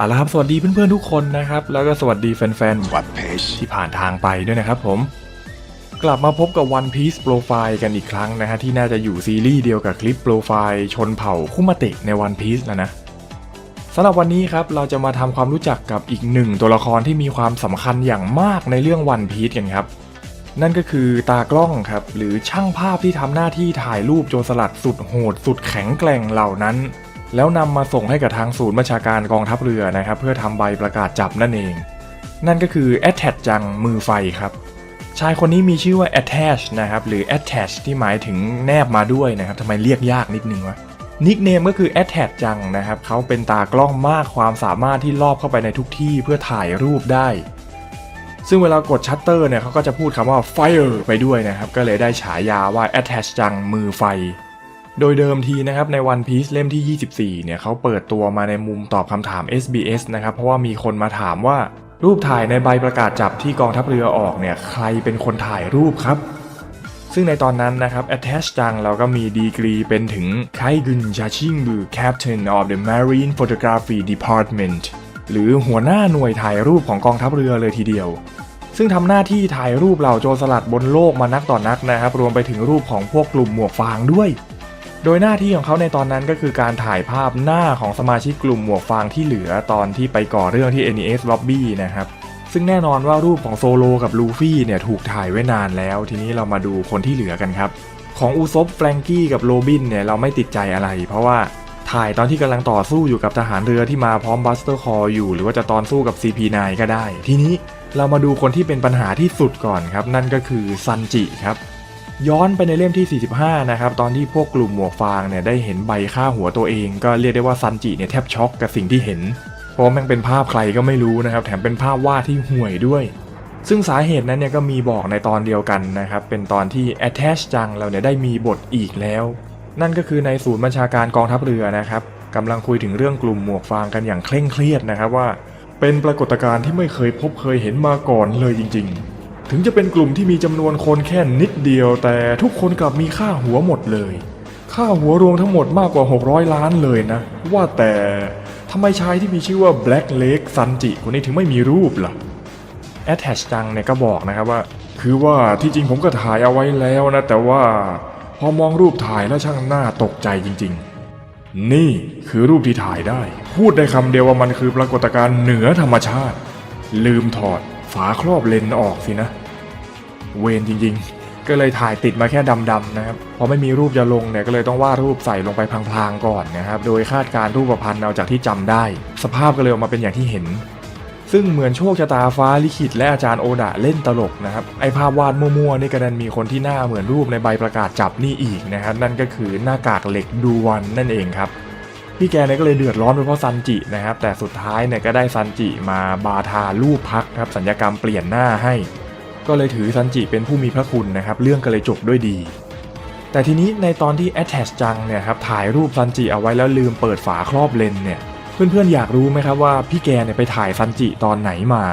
เอาละครับสวัสดีเพื่อนๆทุกคนนะครับ แล้วก็สวัสดีแฟนวัดเพจๆที่ผ่านทางไปด้วยนะครับผม กลับมาพบกับ One Piece Profile กันอีกครั้งนะฮะที่น่าจะอยู่ซีรีส์เดียวกับคลิปโปรไฟล์ชนเผ่าคุมาเตะใน One Piece นะนะสำหรับวันนี้ครับเราจะมาทำความรู้จักกับอีกหนึ่งตัวละครที่มีความสำคัญอย่างมากในเรื่อง One Piece กันครับนั่นก็คือตากล้องครับ หรือช่างภาพที่ทำหน้าที่ถ่ายรูปโจรสลัดสุดโหด สุดแข็งแกร่งเหล่านั้น แล้วนำมาส่งให้กับทางศูนย์บัญชาการกองทัพเรือนะครับ เพื่อทำใบประกาศจับนั่นเอง นั่นก็คือ a t t a c h จังมือไฟครับชายคนนี้มีชื่อว่า attach นะครับหรือ attach ที่หมายถึงแนบมาด้วยนะครับทำไมเรียกยากนิดนึงวะนิกเนมก็คือ attach จังนะครับเขาเป็นตากล้องมากความสามารถที่ลอบเข้าไปในทุกที่เพื่อถ่ายรูปได้ ซึ่งเวลากดชัตเตอร์เนี่ยเขาก็จะพูดคำว่า fire ไปด้วยนะครับ ก็เลยได้ฉายาว่า attach จังมือไฟ โดยเดิมทีนะครับใน One Piece เล่มที่ 24 เนี่ยเขาเปิดตัวมาในมุมตอบคำถาม SBS นะครับเพราะว่ามีคนมาถามว่า รูปถ่ายในใบประกาศจับที่กองทัพเรือออกเนี่ยใครเป็นคนถ่ายรูปครับ ซึ่งในตอนนั้นนะครับ Attach จังเราก็มีดีกรีเป็นถึงไคกุนชาชิงบือ Captain of the Marine Photography Department หรือหัวหน้าหน่วยถ่ายรูปของกองทัพเรือเลยทีเดียว ซึ่งทำหน้าที่ถ่ายรูปเหล่าโจรสลัดบนโลกมานักต่อนนักนะครับรวมไปถึงรูปของพวกกลุ่มหมวกฟางด้วย โดยหน้าที่ของเขาในตอนนั้นก็คือการถ่ายภาพหน้าของสมาชิกกลุ่มหมวกฟางที่เหลือตอนที่ไปก่อเรื่องที่ NES Lobby นะครับซึ่งแน่นอนว่ารูปของโซโลกับลูฟี่เนี่ยถูกถ่ายไว้นานแล้ว ทีนี้เรามาดูคนที่เหลือกันครับ ของอูซบแฟรงกี้กับโรบินเนี่ยเราไม่ติดใจอะไร เพราะว่าถ่ายตอนที่กำลังต่อสู้อยู่กับทหารเรือที่มาพร้อมบัสเตอร์คออยู่ หรือว่าจะตอนสู้กับ CP9 ก็ได้ ทีนี้เรามาดูคนที่เป็นปัญหาที่สุดก่อนครับ นั่นก็คือซันจิครับ ย้อนไปในเล่มที่ 45 นะครับ ตอนที่พวกกลุ่มหมวกฟางเนี่ยได้เห็นใบฆ่าหัวตัวเอง ก็เรียกได้ว่าซันจิเนี่ยแทบช็อกกับสิ่งที่เห็น เพราะแม่งเป็นภาพใครก็ไม่รู้นะครับ แถมเป็นภาพวาดที่ห่วยด้วย ซึ่งสาเหตุนั้นเนี่ยก็มีบอกในตอนเดียวกันนะครับ เป็นตอนที่ attach จังเราเนี่ยได้มีบทอีกแล้ว นั่นก็คือในศูนย์บัญชาการกองทัพเรือนะครับกำลังคุยถึงเรื่องกลุ่มหมวกฟางกันอย่างเคร่งเครียดนะครับว่า เป็นปรากฏการณ์ที่ไม่เคยพบเคยเห็นมาก่อนเลยจริง ๆ ถึงจะเป็นกลุ่มที่มีจำนวนคนแค่นิดเดียว แต่ทุกคนกลับมีค่าหัวหมดเลย ค่าหัวรวมทั้งหมดมากกว่า 600 ล้านเลยนะ ว่าแต่ทำไมชายที่มีชื่อว่า Black Lake ซันจิคนนี้ถึงไม่มีรูปล่ะ Attach จังเนี่ยก็บอกนะครับว่า คือว่าที่จริงผมก็ถ่ายเอาไว้แล้วนะ แต่ว่าพอมองรูปถ่ายแล้วช่างหน่าตกใจจริง ๆ นี่คือรูปที่ถ่ายได้ พูดได้คำเดียวว่ามันคือปรากฏการณ์เหนือธรรมชาติ ลืมถอดฝาครอบเลนส์ออกสินะ เวนจริงๆ ก็เลยถ่ายติดมาแค่ดำๆนะครับพอไม่มีรูปจะลงเนี่ยก็เลยต้องวาดรูปใส่ลงไปพลางๆก่อนนะครับโดยคาดการรูปพันธ์เอาจากที่จำได้ สภาพก็เลยออกมาเป็นอย่างที่เห็นซึ่งเหมือนโชคชะตาฟ้าลิขิตและอาจารย์โอดะเล่นตลกนะครับไอภาพวาดมั่วๆนี่ก็ดันมีคนที่หน้าเหมือนรูปในใบประกาศจับนี่อีกนะครับนั่นก็คือหน้ากากเหล็กดูวันนั่นเองครับ พี่แกเนี่ยก็เลยเดือดร้อนไปเพราะซันจินะครับแต่สุดท้ายเนี่ยก็ได้ซันจิมาบาทารูปพักครับสัญญกรรมเปลี่ยนหน้าให้ ก็เลยถือซันจิเป็นผู้มีพระคุณนะครับ เรื่องก็เลยจบด้วยดี แต่ทีนี้ในตอนที่ Attach จังเนี่ยครับถ่ายรูปซันจิเอาไว้แล้วลืมเปิดฝาครอบเลนส์เนี่ย เพื่อนๆอยากรู้ไหมครับว่าพี่แกเนี่ยไปถ่ายซันจิตอนไหนมา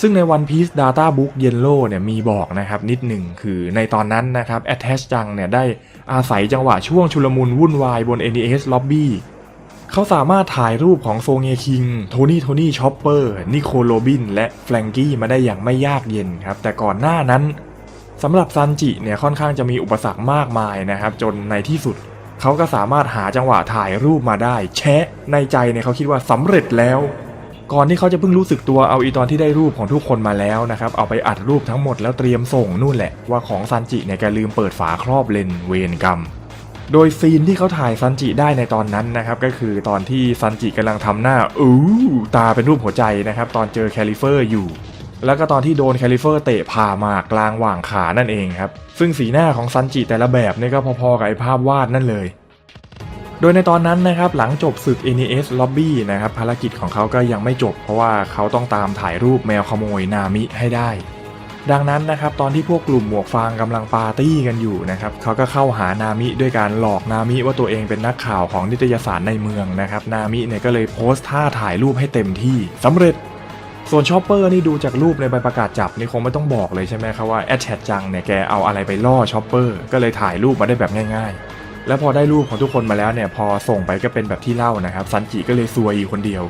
ซึ่งใน One Piece Data Book Yellow เนี่ยมีบอกนะครับนิดหนึ่งคือในตอนนั้นนะครับ Attach จังเนี่ยได้อาศัยจังหวะช่วงชุลมุนวุ่นวายบน NES Lobby เขาสามารถถ่ายรูปของโซเงคิง โทนี่ โทนี่ ชอปเปอร์ นิโคลโรบิน และแฟรงกี้มาได้อย่างไม่ยากเย็นครับ แต่ก่อนหน้านั้นสำหรับซันจิเนี่ยค่อนข้างจะมีอุปสรรคมากมายนะครับ จนในที่สุด เขาก็สามารถหาจังหวะถ่ายรูปมาได้ แชะในใจเนี่ยเขาคิดว่าสำเร็จแล้ว ก่อนที่เขาจะเพิ่งรู้สึกตัวเอาอีตอนที่ได้รูปของทุกคนมาแล้วนะครับ เอาไปอัดรูปทั้งหมดแล้วเตรียมส่งนู่นแหละว่าของซันจิเนี่ยแกลืมเปิดฝาครอบเลนเวนกรรม โดยซีนที่เขาถ่ายซันจิได้ในตอนนั้นนะครับก็คือตอนที่ซันจิกำลังทำหน้าอู้ตาเป็นรูปหัวใจนะครับตอนเจอแคลิเฟอร์อยู่ แล้วก็ตอนที่โดนแคลิเฟอร์เตะผ่าหมากกลางหว่างขานั่นเองครับซึ่งสีหน้าของซันจิแต่ละแบบนี่ก็พอๆกับไอภาพวาดนั่นเลย โดยในตอนนั้นนะครับหลังจบศึก NES Lobby นะครับภารกิจของเขาก็ยังไม่จบ เพราะว่าเขาต้องตามถ่ายรูปแมวขโมยนามิให้ได้ ดังนั้นนะครับตอนที่พวกกลุ่มหมวกฟางกำลังปาร์ตี้กันอยู่นะครับเขาก็เข้าหานามิด้วยการหลอกนามิว่าตัวเองเป็นนักข่าวของนิตยสารในเมืองนะครับนามิเนี่ยก็เลยโพสต์ท่าถ่ายรูปให้เต็มที่สำเร็จส่วนชอปเปอร์นี่ดูจากรูปในใบประกาศจับนี่คงไม่ต้องบอกเลยใช่ไหมครับว่าแอดแชทจังเนี่ยแกเอาอะไรไปล่อชอปเปอร์ก็เลยถ่ายรูปมาได้แบบง่าย ๆ แล้วพอได้รูปของทุกคนมาแล้วเนี่ยพอส่งไปก็เป็นแบบที่เล่านะครับซันจิก็เลยซวยอยู่คนเดียว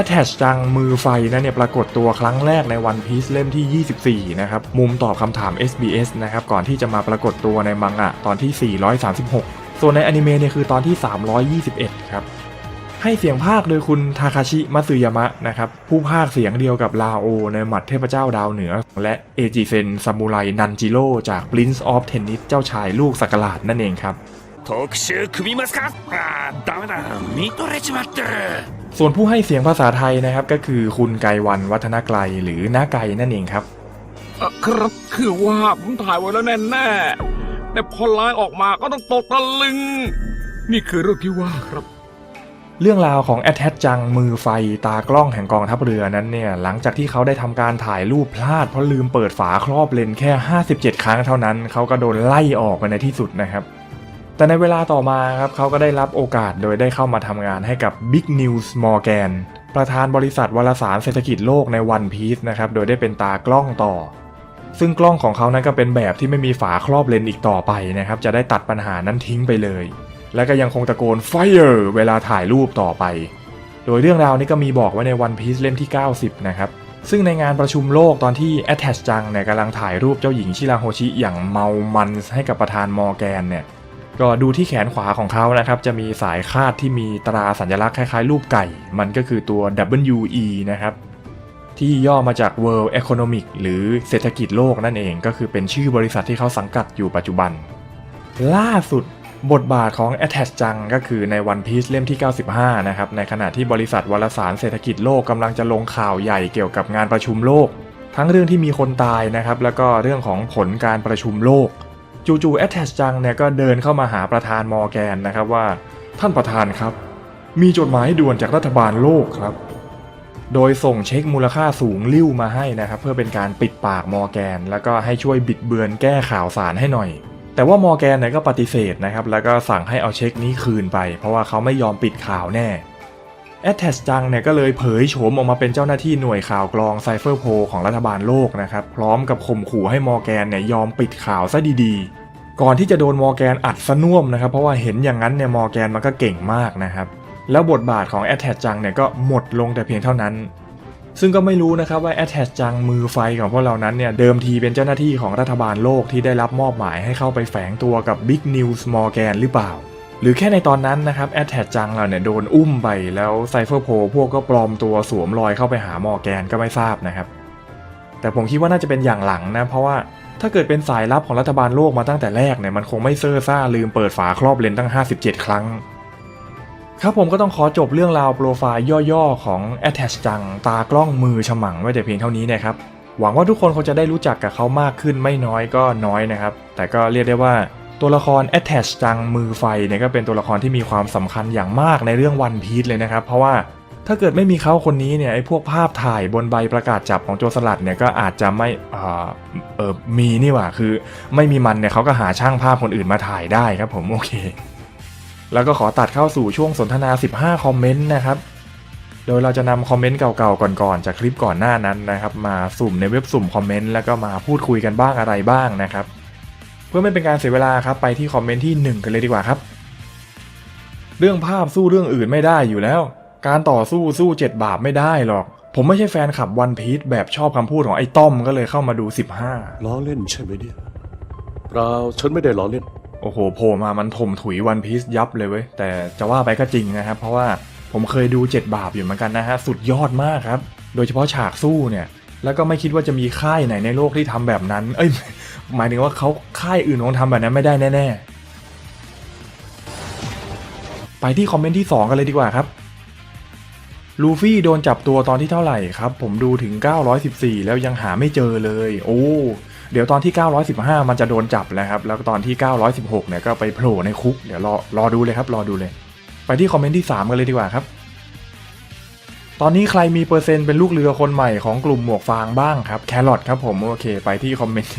Attach จังมือไฟนะเนี่ยปรากฏตัวครั้งแรกใน One Piece เล่มที่ 24 นะครับ มุมตอบคำถาม SBS นะครับ ก่อนที่จะมาปรากฏตัวในมังงะตอนที่ 436 ส่วนในอนิเมะเนี่ยคือตอนที่ 321 ครับ ให้เสียงภาคโดยคุณทาคาชิมัตสึยามะนะครับ ผู้ภาคเสียงเดียวกับลาโอ ในหมัดเทพเจ้าดาวเหนือ และเอจิเซนซามูไรนันจิโร่จาก Prince of Tennis เจ้าชายลูกสักหลาดนั่นเองครับ 特集組みますかあーダメだ見とれちまってる ส่วนผู้ให้เสียงภาษาไทยนะครับ ก็คือคุณไกรวันวัฒนไกลหรือน้าไกนั่นเองครับ เอ่อครับคือว่าผมถ่ายไว้แล้วแน่แน่ๆแต่พอไลน์ออกมาก็ต้องตกตะลึง นี่คือเรื่องที่ว่าครับ เรื่องราวของแอ t แทจังมือไฟตากล้องแห่งกองทัพเรือนั้นเนี่ยหลังจากที่เขาได้ทำการถ่ายรูปพลาดเพราะลืมเปิดฝาครอบเลนส์แค่ 57 ครั้งเท่านั้น เขาก็โดนไล่ออกไปในที่สุดนะครับ แต่ในเวลาต่อมาครับเขาก็ได้รับโอกาสโดยได้เข้ามาทำงานให้กับ Big News Morgan ประธานบริษัทวารสารเศรษฐกิจโลกใน One Piece นะครับ โดยได้เป็นตากล้องต่อ ซึ่งกล้องของเขานั้นก็เป็นแบบที่ไม่มีฝาครอบเลนส์อีกต่อไปนะครับ จะได้ตัดปัญหานั้นทิ้งไปเลย และก็ยังคงตะโกน Fire เวลาถ่ายรูปต่อไป โดยเรื่องราวนี้ก็มีบอกไว้ใน One Piece เล่มที่ 90 นะครับ ซึ่งในงานประชุมโลกตอนที่ Attach จังเนี่ยกำลังถ่ายรูปเจ้าหญิงชิราโฮชิอย่างเมามันให้กับประธานมอร์แกนเนี่ย ก็ดูที่แขนขวาของเขานะครับ จะมีสายคาดที่มีตราสัญลักษณ์คล้ายๆรูปไก่ มันก็คือตัว WE นะครับ ที่ย่อมาจาก World Economic หรือเศรษฐกิจโลกนั่นเองก็คือเป็นชื่อบริษัทที่เขาสังกัดอยู่ปัจจุบัน ล่าสุดบทบาทของ Attach จังก็คือใน One Piece เล่มที่ 95 นะครับ ในขณะที่บริษัทวารสารเศรษฐกิจโลกกำลังจะลงข่าวใหญ่เกี่ยวกับงานประชุมโลก ทั้งเรื่องที่มีคนตายนะครับแล้วก็เรื่องของผลการประชุมโลก จู่ๆ Attach จังเนี่ยก็เดินเข้ามาหาประธานมอแกนนะครับว่า ท่านประธานครับ มีจดหมายด่วนจากรัฐบาลโลกครับ โดยส่งเช็คมูลค่าสูงลิ้วมาให้นะครับ เพื่อเป็นการปิดปากมอแกน แล้วก็ให้ช่วยบิดเบือนแก้ข่าวสารให้หน่อย แต่ว่ามอแกนเนี่ยก็ปฏิเสธนะครับแล้วก็สั่งให้เอาเช็คนี้คืนไป เพราะว่าเขาไม่ยอมปิดข่าวแน่ แอตแทชจังเนี่ยก็เลยเผยโฉมออกมาเป็นเจ้าหน้าที่หน่วยข่าวกรองไซเฟอร์โพของรัฐบาลโลกนะครับพร้อมกับข่มขู่ให้มอร์แกนเนี่ยยอมปิดข่าวซะดีๆ ก่อนที่จะโดนมอร์แกนอัดสน่วมนะครับเพราะว่าเห็นอย่างนั้นเนี่ยมอร์แกนมันก็เก่งมากนะครับแล้วบทบาทของแอตแทชจังเนี่ยก็หมดลงแต่เพียงเท่านั้น ซึ่งก็ไม่รู้นะครับว่า a t t a c h จังมือไฟของพวกเรานั้นเนี่ยเดิมทีเป็นเจ้าหน้าที่ของรัฐบาลโลกที่ได้รับมอบหมายให้เข้าไปแฝงตัวกับ Big News Morgan หรือเปล่า หรือแค่ในตอนนั้นนะครับ a t t a c h จังเราเนี่ยโดนอุ้มไปแล้วไซเฟอร์โพพวกก็ปลอมตัวสวมรอยเข้าไปหามอแกนก็ไม่ทราบนะครับ แต่ผมคิดว่าน่าจะเป็นอย่างหลังนะ เพราะว่าถ้าเกิดเป็นสายลับของรัฐบาลโลกมาตั้งแต่แรกเนี่ยมันคงไม่เซ่อซ่าลืมเปิดฝาครอบเลนส์ตั้ง 57 ครั้ง ครับผมก็ต้องขอจบเรื่องราวโปรไฟล์ย่อๆของ Attach จังตากล้องมือฉมังไว้แต่เพียงเท่านี้นะครับหวังว่าทุกคนคงจะได้รู้จักกับเขามากขึ้นไม่น้อยก็น้อยนะครับ แต่ก็เรียกได้ว่า ตัวละคร Attach จังมือไฟเนี่ยก็เป็นตัวละครที่มีความสำคัญอย่างมากในเรื่อง One Piece เลยนะครับ เพราะว่าถ้าเกิดไม่มีเขาคนนี้เนี่ยไอ้พวกภาพถ่ายบนใบประกาศจับของโจสลัดเนี่ยก็อาจจะไม่เออเออมีนี่หว่าคือไม่มีมันเนี่ยเขาก็หาช่างภาพคนอื่นมาถ่ายได้ครับผมโอเค แล้วก็ขอตัดเข้าสู่ช่วงสนทนา 15 คอมเมนต์นะครับโดยเราจะนำคอมเมนต์เก่าๆก่อนๆจากคลิปก่อนหน้านั้นนะครับ มาสุ่มในเว็บสุ่มคอมเมนต์แล้วก็มาพูดคุยกันบ้างอะไรบ้างนะครับ พื่อไม่เป็นการเสียเวลาครับไปที่คอมเมนต์ที่ 1 กันเลยดีกว่าครับ เรื่องภาพสู้เรื่องอื่นไม่ได้อยู่แล้ว การต่อสู้สู้เจ็ดบาปไม่ได้หรอก ผมไม่ใช่แฟนขับวันพีซแบบชอบคำพูดของไอ้ต้อมก็เลยเข้ามาดู 15 ล้อเล่นใช่ไหมเนี่ยเปล่าฉันไม่ได้ล้อเล่น โอ้โหโผล่มามันถมถุยวันพีซยับเลยเว้ย แต่จะว่าไปก็จริงนะครับ เพราะว่าผมเคยดู7บาปอยู่เหมือนกันนะฮะสุดยอดมากครับ โดยเฉพาะฉากสู้เนี่ย แล้วก็ไม่คิดว่าจะมีค่ายไหนในโลกที่ทำแบบนั้น เอ้ย หมายถึงว่าเขาค่ายอื่นคงทำแบบนั้นไม่ได้แน่ ๆ ไปที่คอมเมนต์ที่ 2 กันเลยดีกว่าครับ ลูฟี่โดนจับตัวตอนที่เท่าไหร่ครับ ผมดูถึง 914 แล้วยังหาไม่เจอเลย โอ้เดี๋ยวตอนที่ 915 มันจะโดนจับแล้วครับ แล้วตอนที่ 916 เนี่ยก็ไปโผล่ในคุก เดี๋ยวรอรอดูเลยครับ รอดูเลย ไปที่คอมเมนต์ที่ 3 กันเลยดีกว่าครับ ตอนนี้ใครมีเปอร์เซ็นต์เป็นลูกเรือคนใหม่ของกลุ่มหมวกฟางบ้างครับแครอทครับผมโอเค ไปที่คอมเมนต์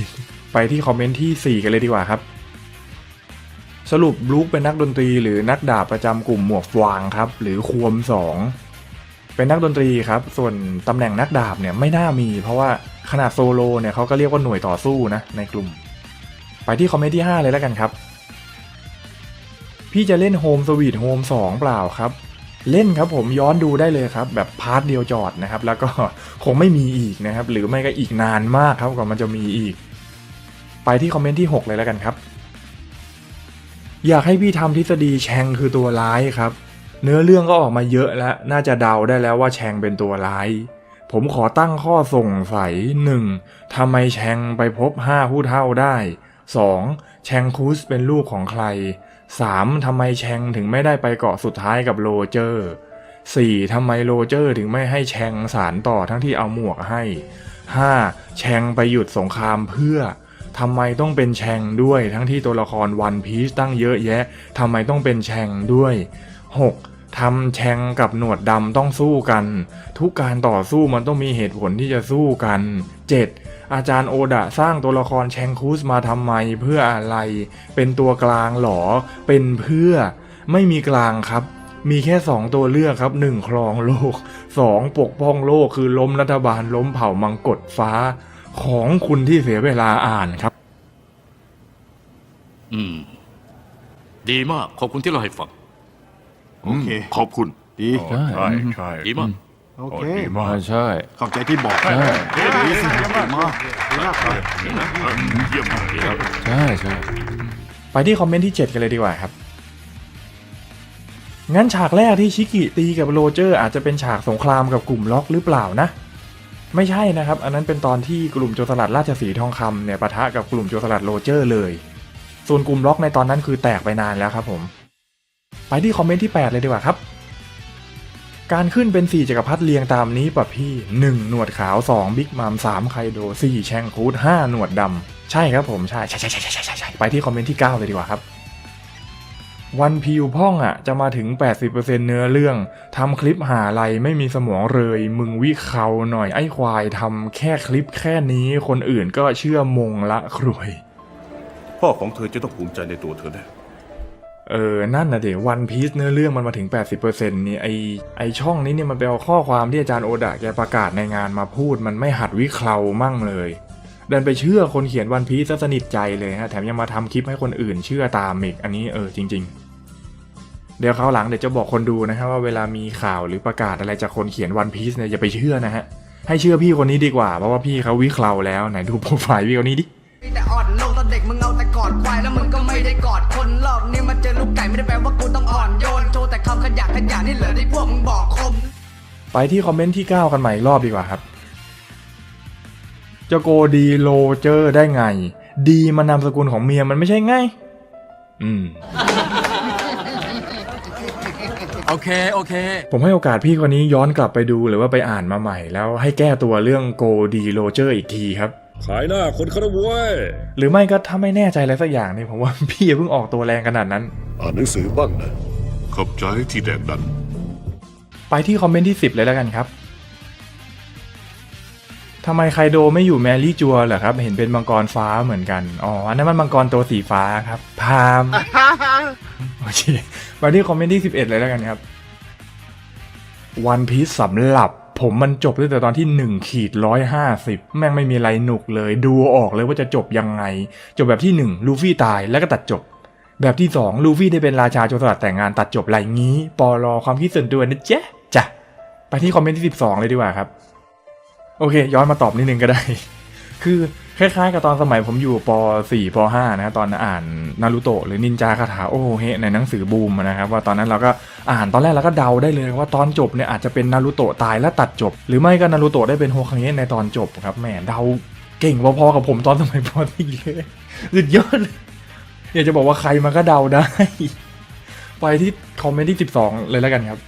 ไปที่คอมเมนต์ที่ 4 กันเลยดีกว่าครับ สรุปบลูคเป็นนักดนตรีหรือนักดาบประจำกลุ่มหมวกฟางครับ หรือควมสองเป็นนักดนตรีครับ ส่วนตำแหน่งนักดาบเนี่ยไม่น่ามี เพราะว่าขนาดโซโลเนี่ยเขาก็เรียกว่าหน่วยต่อสู้นะในกลุ่ม ไปที่คอมเมนต์ที่ 5 เลยแล้วกันครับ พี่จะเล่นโฮมสวีทโฮม2เปล่าครับ เล่นครับผมย้อนดูได้เลยครับ แบบพาร์ทเดียวจอดนะครับ แล้วก็คงไม่มีอีกนะครับ หรือไม่ก็อีกนานมากครับกว่ามันจะมีอีก ไปที่คอมเมนต์ที่ 6 เลยแล้วกันครับ อยากให้พี่ทำทฤษฎีแชงคือตัวร้ายครับ เนื้อเรื่องก็ออกมาเยอะแล้ว น่าจะเดาได้แล้วว่าแชงเป็นตัวร้าย ผมขอตั้งข้อสงสัย 1. ทำไมแชงไปพบ 5 ผู้เท่าได้ 2. แชงคูสเป็นลูกของใคร 3. ทำไมแชงถึงไม่ได้ไปเกาะสุดท้ายกับโรเจอร์ 4. ทำไมโรเจอร์ถึงไม่ให้แชงสารต่อทั้งที่เอาหมวกให้ 5. แชงไปหยุดสงครามเพื่อทำไมต้องเป็นแชงด้วยทั้งที่ตัวละครวันพีซตั้งเยอะแยะทำไมต้องเป็นแชงด้วย 6. ทำแชงกับหนวดดำต้องสู้กัน ทุกการต่อสู้มันต้องมีเหตุผลที่จะสู้กัน 7. อาจารย์โอดะสร้างตัวละครแชงคูสมาทำไมเพื่ออะไร เป็นตัวกลางหรอ เป็นเพื่อ ไม่มีกลางครับ มีแค่ 2 ตัวเลือกครับ 1. ครองโลก 2. ปกป้องโลกคือล้มรัฐบาลล้มเผ่ามังกรฟ้า ของคุณที่เสียเวลาอ่านครับ อืม ดีมาก ขอบคุณที่เราให้ฟัง โอเค ขอบคุณ ดี ใช่ ใช่ใช่ดีมาก โอเค ดีมากใช่ ขอบใจที่บอกใช่ดีสิดีมากดีมากครับเยี่ยมดีครับใช่ใช่ไปที่คอมเมนต์ที่ 7 กันเลยดีกว่าครับ งั้นฉากแรกที่ชิกิตีกับโรเจอร์อาจจะเป็นฉากสงครามกับกลุ่มล็อกหรือเปล่านะ ไม่ใช่นะครับ อันนั้นเป็นตอนที่กลุ่มโจรสลัดราชสีห์ทองคำเนี่ยปะทะกับกลุ่มโจรสลัดโรเจอร์เลย ส่วนกลุ่มล็อกในตอนนั้นคือแตกไปนานแล้วครับผม ไปที่คอมเมนต์ที่ 8 เลยดีกว่าครับ การขึ้นเป็น 4จักรพรรดิเรียงตามนี้ป่ะพี่ 1 หนวดขาว 2 บิ๊กมัม3ไคโด 4 แชงคูด5หนวดดำใช่ครับผมใช่ใช่ใช่ใช่ใช่ใช่ใช่ไปที่คอมเมนต์ที่ 9 เลยดีกว่าครับ วันพิวพ่องอะ จะมาถึง 80%เนื้อเรื่องทำคลิปหาอะไรไม่มีสมองเลย มึงวิเขาหน่อยไอ้ควายทำแค่คลิปแค่นี้คนอื่นก็เชื่อมงละครวย พ่อของเธอจะต้องภูมิใจในตัวเธอแน่ เออ นั่นนะเดี๋ยววันพีซเนื้อเรื่องมันมาถึง 80%นี่ไอไอช่องนี้เนี่ยมันไปเอาข้อความที่อาจารย์โอดะแกประกาศในงานมาพูด มันไม่หัดวิเคราะมั่งเลยดินไปเชื่อคนเขียนวันพีซซะสนิทใจเลยฮะแถมยังมาทำคลิปให้คนอื่นเชื่อตามอีกอันนี้เออจริง ๆ เดี๋ยวคราหลังเดี๋ยวจะบอกคนดูนะครับว่าเวลามีข่าวหรือประกาศอะไรจากคนเขียนวันพีซเนี่ยอย่าไปเชื่อนะฮะให้เชื่อพี่คนนี้ดีกว่าเพราะว่าพี่เขาวิเคราแล้วไหนดูโปรไฟล์พี่คนนี้ดิ ไก่ไม่ได้แปลว่ากูต้องอ่อนโยนโชว์แต่คำขยะขยะนี่เหลือที่พวกมึงบอกคม ไปที่คอมเมนต์ที่ 9 กันใหม่อีกรอบดีกว่าครับ จะโกดีโลเจอร์ได้ไง ดีมันนามสกุลของเมียมันไม่ใช่ไง อืม โอเค โอเค ผมให้โอกาสพี่คนนี้ย้อนกลับไปดูหรือว่าไปอ่านมาใหม่ แล้วให้แก้ตัวเรื่องโกดีโลเจอร์อีกทีครับ ขายหน้าคนเขานะเว้ยหรือไม่ก็ถ้าไม่แน่ใจอะไรสักอย่างเนี่ยผมว่า พี่อย่าเพิ่งออกตัวแรงขนาดนั้น อ่านหนังสือบ้างนะ ขอบใจที่แดกดัน ไปที่คอมเมนต์ที่ 10 เลยแล้วกันครับทำไมไคโดไม่อยู่แมรี่จัวเหรอครับ เห็นเป็นมังกรฟ้าเหมือนกัน อ๋อ อันนั้นมันมังกรตัวสีฟ้าครับ พาม โอเคไปที่คอมเมนต์ที่ 11 เลยแล้วกันครับ วันพีซสำหรับ ผมมันจบตั้งแต่ตอนที่1ขีด150แม่งไม่มีอะไรหนุกเลย ดูออกเลยว่าจะจบยังไง จบแบบที่ 1 ลูฟี่ตายแล้วก็ตัดจบ แบบที่ 2 ลูฟี่ได้เป็นราชาโจรสลัดแต่งงานตัดจบไรงี้ ปอรอความคิดส่วนตัวนะจ๊ะจ้ะไปที่คอมเมนต์ที่ 12 เลยดีกว่าครับ โอเค ย้อนมาตอบนิดนึงก็ได้ คือคล้ายๆกับตอนสมัยผมอยู่ป .4 ป .5 นะตอนอ่านนารูโตะหรือนินจาคาถาโอเฮในหนังสือบูมนะครับ ว่าตอนนั้นเราก็อ่านตอนแรกเราก็เดาได้เลยว่าตอนจบเนี่ยอาจจะเป็นนารูโตะตายแล้วตัดจบ หรือไม่ก็นารูโตะได้เป็นโฮคังเงะในตอนจบครับแหมเดาเก่งพอๆกับผมตอนสมัยป .4 เลยสุดยอดเลย อยากจะบอกว่าใครมาก็เดาได้ ไปที่คอมเมนต์ที่ 12 เลยแล้วกันครับ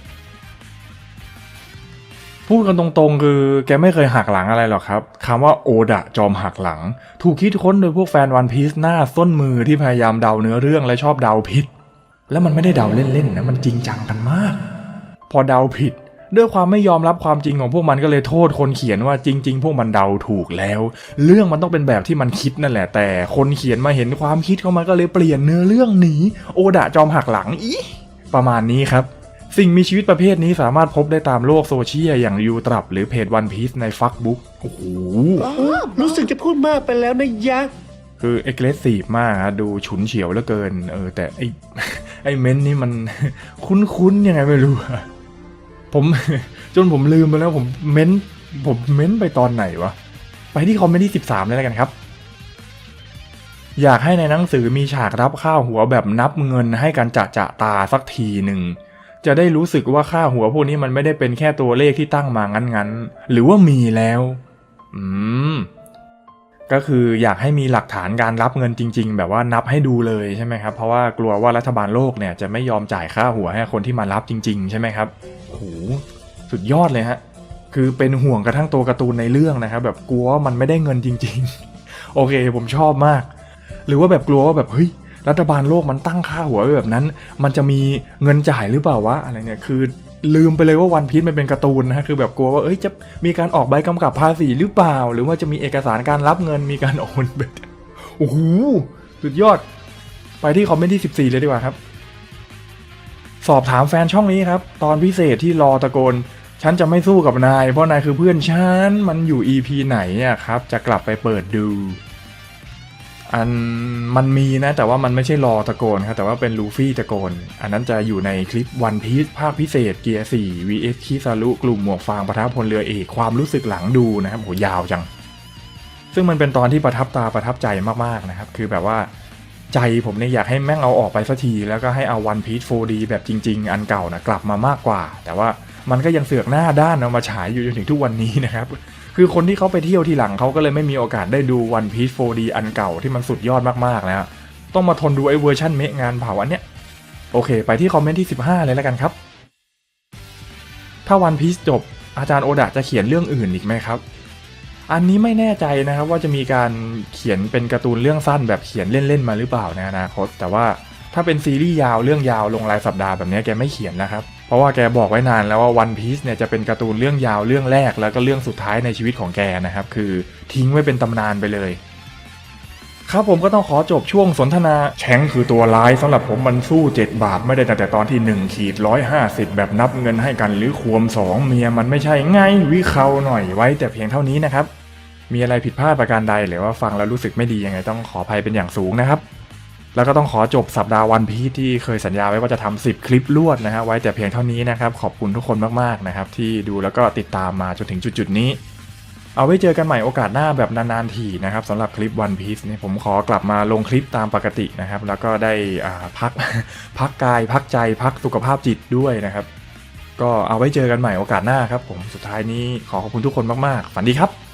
พูดกันตรงๆ คือแกไม่เคยหักหลังอะไรหรอกครับคำว่าโอดะจอมหักหลัง ถูกคิดค้นโดยพวกแฟนวันพีซหน้าส้นมือที่พยายามเดาเนื้อเรื่องและชอบเดาผิด แล้วมันไม่ได้เดาเล่นๆนะมันจริงจังกันมาก พอเดาผิด ด้วยความไม่ยอมรับความจริงของพวกมันก็เลยโทษคนเขียนว่าจริง ๆ พวกมันเดาถูกแล้ว เรื่องมันต้องเป็นแบบที่มันคิดนั่นแหละ แต่คนเขียนมาเห็นความคิดของมันก็เลยเปลี่ยนเนื้อเรื่องหนีโอดะจอมหักหลังอีประมาณนี้ครับ สิ่งมีชีวิตประเภทนี้สามารถพบได้ตามโลกโซเชียลอย่างยูตรับหรือเพจวันพีซในฟักบุ๊กโอ้โหรู้สึกจะพูดมากไปแล้วนะยะคือเอ็กเลสซีฟมากอะดูฉุนเฉียวเหลือเกิน เออแต่ไอไอเม้นต์นี่มันคุ้นๆยังไงไม่รู้อะ ผมจนผมลืมไปแล้วผมเม้นผมเม้นไปตอนไหนวะ ไปที่คอมเมนต์ที่ 13 เลยแล้วกันครับ อยากให้ในหนังสือมีฉากรับค่าหัวแบบนับเงินให้กันจะจะตาสักทีหนึ่ง จะได้รู้สึกว่าค่าหัวพวกนี้มันไม่ได้เป็นแค่ตัวเลขที่ตั้งมางั้นๆ หรือว่ามีแล้ว อืม ก็คืออยากให้มีหลักฐานการรับเงินจริง ๆ แบบว่านับให้ดูเลยใช่ไหมครับ เพราะว่ากลัวว่ารัฐบาลโลกเนี่ยจะไม่ยอมจ่ายค่าหัวให้คนที่มารับจริง ๆ ใช่ไหมครับ โหสุดยอดเลยฮะ คือเป็นห่วงกระทั่งตัวการ์ตูนในเรื่องนะครับแบบกลัวว่ามันไม่ได้เงินจริง ๆ โอเคผมชอบมาก หรือว่าแบบกลัวว่าแบบเฮ้ยรัฐบาลโลกมันตั้งค่าหัวไว้แบบนั้น มันจะมีเงินจ่ายหรือเปล่าวะอะไรเนี่ยคือลืมไปเลยว่าวันพี e มันเป็นการ์ตูนนะฮะคือแบบกลัวว่าเอ้ยจะมีการออกใบกำกับภาษีหรือเปล่า หรือว่าจะมีเอกสารการรับเงินมีการโอนแบบโอ้โหสุดยอด ไปที่คอมเมนต์ที่ 14 เลยดีกว่าครับ สอบถามแฟนช่องนี้ครับ ตอนพิเศษที่รอตะโกน ฉันจะไม่สู้กับนาย เพราะนายคือเพื่อนฉัน มันอยู่ EP ไหนอะครับ จะกลับไปเปิดดู อันมันมีนะ แต่ว่ามันไม่ใช่รอตะโกนครับ แต่ว่าเป็นลูฟี่ตะโกน อันนั้นจะอยู่ในคลิป One Piece ภาคพิเศษเกียร์4 vs คิซารุกลุ่มหมวกฟางประทับพลเรือเอกความรู้สึกหลังดูนะครับโหยาวจัง ซึ่งมันเป็นตอนที่ประทับตาประทับใจมากๆนะครับ คือแบบว่า ใจผมเนี่ยอยากให้แม่งเอาออกไปสักที แล้วก็ให้เอา One Piece 4D แบบจริง ๆ อันเก่านะกลับมามากกว่า แต่ว่ามันก็ยังเสือกหน้าด้านเอามาฉายอยู่จนถึงทุกวันนี้นะครับ คือคนที่เขาไปเที่ยวทีหลังเขาก็เลยไม่มีโอกาสได้ดู One Piece 4D อันเก่าที่มันสุดยอดมากๆแล้วต้องมาทนดูไอ้เวอร์ชันเมะงานเผาอันเนี้ยโอเค ไปที่คอมเมนต์ที่ 15 เลยแล้วกันครับ ถ้า One Piece จบอาจารย์โอดะจะเขียนเรื่องอื่นอีกไหมครับ อันนี้ไม่แน่ใจนะครับว่าจะมีการเขียนเป็นการ์ตูนเรื่องสั้นแบบเขียนเล่นๆมาหรือเปล่าในอนาคต แต่ว่าถ้าเป็นซีรีส์ยาวเรื่องยาวลงรายสัปดาห์แบบนี้แกไม่เขียนนะครับ เพราะว่าแกบอกไว้นานแล้วว่า One Piece เนี่ยจะเป็นการ์ตูนเรื่องยาวเรื่องแรกแล้วก็เรื่องสุดท้ายในชีวิตของแกนะครับ คือทิ้งไว้เป็นตำนานไปเลย ครับผมก็ต้องขอจบช่วงสนทนาแชงคือตัวร้ายสำหรับผมมันสู้ 7 บาทไม่ได้ตั้งแต่ตอนที่1ขีด150 แบบนับเงินให้กันหรือควม2เมียมันไม่ใช่ไงวิเขาหน่อยไว้แต่เพียงเท่านี้นะครับ มีอะไรผิดพลาดประการใด หรือว่าฟังแล้วรู้สึกไม่ดียังไงต้องขออภัยเป็นอย่างสูงนะครับ แล้วก็ต้องขอจบสัปดาห์วันพีที่เคยสัญญาไว้ว่าจะทำ10 คลิปรวดนะฮะไว้แต่เพียงเท่านี้นะครับ ขอบคุณทุกคนมากๆนะครับ ที่ดูแล้วก็ติดตามมาจนถึงจุดๆนี้ เอาไว้เจอกันใหม่โอกาสหน้าแบบนานๆทีนะครับสำหรับคลิป One Piece เนี่ยผมขอกลับมาลงคลิปตามปกตินะครับ แล้วก็ได้พักพักกายพักใจพักสุขภาพจิตด้วยนะครับ ก็เอาไว้เจอกันใหม่โอกาสหน้าครับ ผมสุดท้ายนี้ขอขอบคุณทุกคนมากๆฝันดีครับ